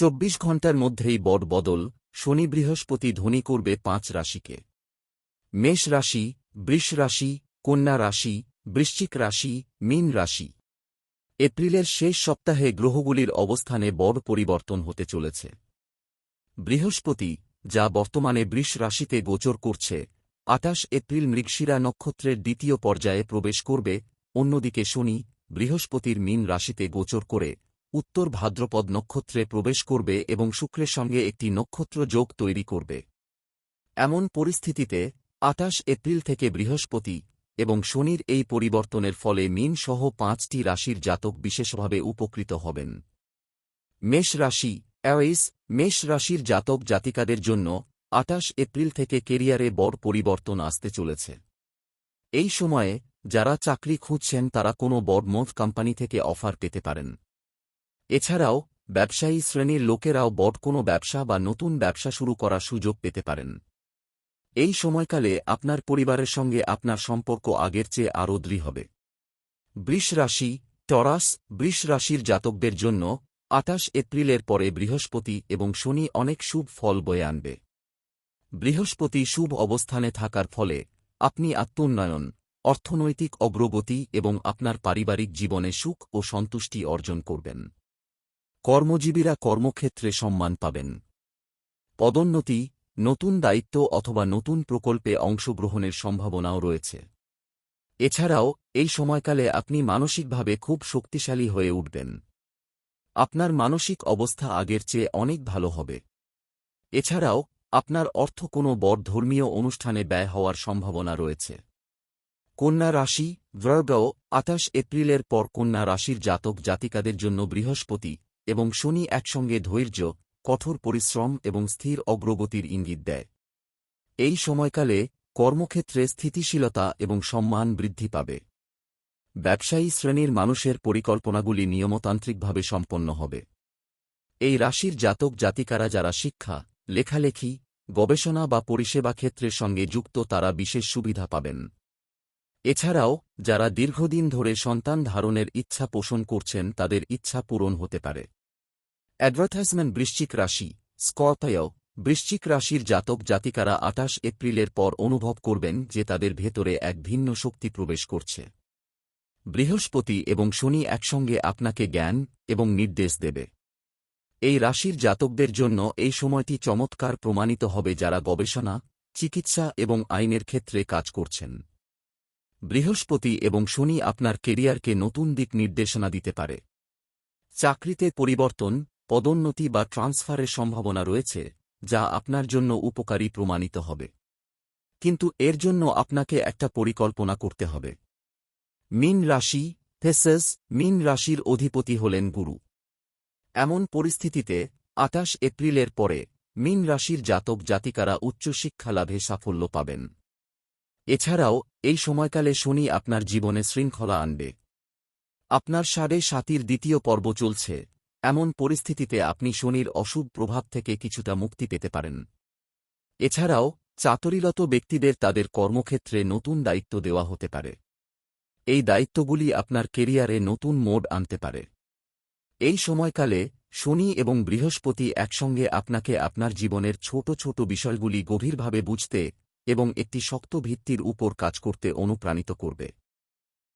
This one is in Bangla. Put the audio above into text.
চব্বিশ ঘণ্টার মধ্যেই বড বদল, শনি বৃহস্পতি ধনী করবে পাঁচ রাশিকে। মেষ রাশি, বৃষ রাশি, কন্যা রাশি, বৃশ্চিক রাশি, মীন রাশি। এপ্রিলের শেষ সপ্তাহে গ্রহগুলির অবস্থানে বড় পরিবর্তন হতে চলেছে। বৃহস্পতি, যা বর্তমানে বৃষ রাশিতে গোচর করছে আটাশ এপ্রিল মৃগশিরা নক্ষত্রের দ্বিতীয় পর্যায়ে প্রবেশ করবে, অন্যদিকে শনি বৃহস্পতির মীন রাশিতে গোচর করে উত্তর ভাদ্রপদ নক্ষত্রে প্রবেশ করবে এবং শুক্রের সঙ্গে একটি নক্ষত্র যোগ তৈরি করবে। এমন পরিস্থিতিতে আটাশ এপ্রিল থেকে বৃহস্পতি এবং শনির এই পরিবর্তনের ফলে মিন সহ পাঁচটি রাশির জাতক বিশেষভাবে উপকৃত হবেন। মেষ রাশি অ্যাওয়েস মেষ রাশির জাতক জাতিকাদের জন্য আটাশ এপ্রিল থেকে কেরিয়ারে বড় পরিবর্তন আসতে চলেছে। এই সময়ে, যারা চাকরি খুঁজছেন তারা কোনো বড় মদ কোম্পানি থেকে অফার পেতে পারেন। এছাড়াও, ব্যবসায়ী শ্রেণির লোকেরাও বড় কোনো ব্যবসা বা নতুন ব্যবসা শুরু করার সুযোগ পেতে পারেন। এই সময়কালে আপনার পরিবারের সঙ্গে আপনার সম্পর্ক আগের চেয়ে আরও দৃঢ় হবে। বৃষ রাশি, টরাস, বৃষ রাশির জাতকদের জন্য আটাশ এপ্রিলের পরে বৃহস্পতি এবং শনি অনেক শুভ ফল বয়ে আনবে। বৃহস্পতি শুভ অবস্থানে থাকার ফলে আপনি আত্মোন্নয়ন, অর্থনৈতিক অগ্রগতি এবং আপনার পারিবারিক জীবনে সুখ ও সন্তুষ্টি অর্জন করবেন। কর্মজীবীরা কর্মক্ষেত্রে সম্মান পাবেন। পদোন্নতি, নতুন দায়িত্ব অথবা নতুন প্রকল্পে অংশগ্রহণের সম্ভাবনাও রয়েছে। এছাড়াও, এই সময়কালে আপনি মানসিকভাবে খুব শক্তিশালী হয়ে উঠবেন। আপনার মানসিক অবস্থা আগের চেয়ে অনেক ভালো হবে। এছাড়াও, আপনার অর্থ কোনো বড় ধর্মীয় অনুষ্ঠানে ব্যয় হওয়ার সম্ভাবনা রয়েছে। কন্যা রাশি ব্রয়গাও আটাশ এপ্রিলের পর কন্যা রাশির জাতক জাতিকাদের জন্য বৃহস্পতি এবং শনি একসঙ্গে ধৈর্য, কঠোর পরিশ্রম এবং স্থির অগ্রগতির ইঙ্গিত দেয়। এই সময়কালে কর্মক্ষেত্রে স্থিতিশীলতা এবং সম্মান বৃদ্ধি পাবে। ব্যবসায়ী শ্রেণির মানুষের পরিকল্পনাগুলি নিয়মতান্ত্রিকভাবে সম্পন্ন হবে। এই রাশির জাতক জাতিকারা যারা শিক্ষা, লেখালেখি, গবেষণা বা পরিষেবা ক্ষেত্রের সঙ্গে যুক্ত তারা বিশেষ সুবিধা পাবেন। এছাড়াও, যারা দীর্ঘদিন ধরে সন্তান ধারণের ইচ্ছা পোষণ করছেন তাদের ইচ্ছা পূরণ হতে পারে। অ্যাডভার্টাইজমেন্ট বৃশ্চিক রাশি স্কর্পায় বৃশ্চিক রাশির জাতক জাতিকারা আটাশ এপ্রিলের পর অনুভব করবেন যে তাদের ভেতরে এক ভিন্ন শক্তি প্রবেশ করছে। বৃহস্পতি এবং শনি একসঙ্গে আপনাকে জ্ঞান এবং নির্দেশ দেবে। এই রাশির জাতকদের জন্য এই সময়টি চমৎকার প্রমাণিত হবে যারা গবেষণা, চিকিৎসা এবং আইনের ক্ষেত্রে কাজ করছেন। বৃহস্পতি এবং শনি আপনার কেরিয়ারকে নতুন দিক নির্দেশনা দিতে পারে। চাকরিতে পরিবর্তন পদোন্নতি বা ট্রান্সফারের সম্ভাবনা রয়েছে, যা আপনার জন্য উপকারী প্রমাণিত হবে। কিন্তু এর জন্য আপনাকে একটা পরিকল্পনা করতে হবে। মিন রাশি, থেসেস, মিন রাশির অধিপতি হলেন গুরু। এমন পরিস্থিতিতে আটাশ এপ্রিলের পরে, মিন রাশির জাতক জাতিকারা উচ্চশিক্ষা লাভে সাফল্য পাবেন। এছাড়াও, এই সময়কালে শনি আপনার জীবনে শৃঙ্খলা আনবে। আপনার সাড়ে সাতির দ্বিতীয় পর্ব চলছে। এমন পরিস্থিতিতে আপনি শনির অশুভ প্রভাব থেকে কিছুটা মুক্তি পেতে পারেন। এছাড়াও চাতরিলত ব্যক্তিদের তাদের কর্মক্ষেত্রে নতুন দায়িত্ব দেওয়া হতে পারে। এই দায়িত্বগুলি আপনার কেরিয়ারে নতুন মোড আনতে পারে। এই সময়কালে, শনি এবং বৃহস্পতি একসঙ্গে আপনাকে আপনার জীবনের ছোট ছোট বিষয়গুলি গভীরভাবে বুঝতে এবং একটি শক্ত ভিত্তির উপর কাজ করতে অনুপ্রাণিত করবে।